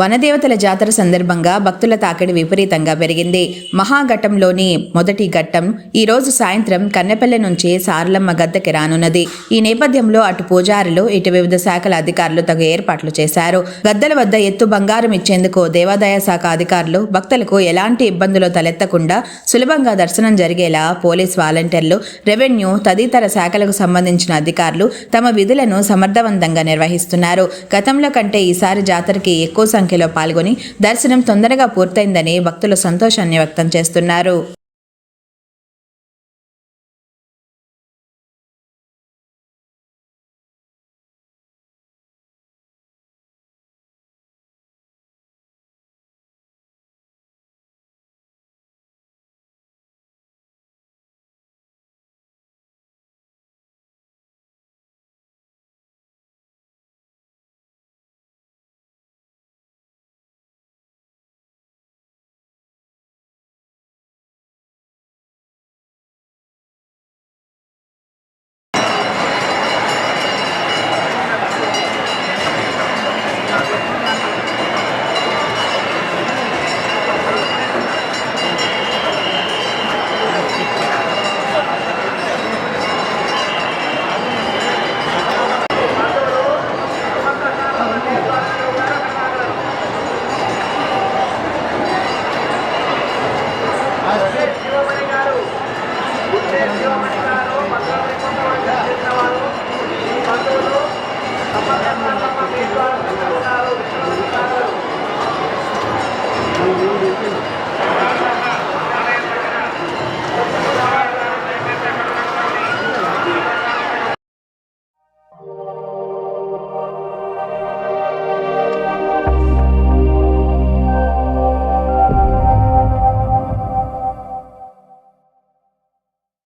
వనదేవతల జాతర సందర్భంగా భక్తుల తాకిడి విపరీతంగా పెరిగింది. మహాఘట్టంలోని మొదటి ఘట్టం ఈరోజు సాయంత్రం కన్నెపల్లె నుంచి సారలమ్మ గద్దెకి రానున్నది. ఈ నేపథ్యంలో అటు పూజారులు ఇటు వివిధ శాఖల అధికారులు తగు ఏర్పాట్లు చేశారు. గద్దెల వద్ద ఎత్తు బంగారం ఇచ్చేందుకు దేవాదాయ శాఖ అధికారులు భక్తులకు ఎలాంటి ఇబ్బందులు తలెత్తకుండా సులభంగా దర్శనం జరిగేలా పోలీస్ వాలంటీర్లు రెవెన్యూ తదితర శాఖలకు సంబంధించిన అధికారులు తమ విధులను సమర్థవంతంగా నిర్వహిస్తున్నారు. గతంలో కంటే ఈసారి జాతరకి ఎక్కువ సంఖ్య సంఖ్యలో పాల్గొని దర్శనం తొందరగా పూర్తయిందని భక్తులు సంతోషాన్ని వ్యక్తం చేస్తున్నారు.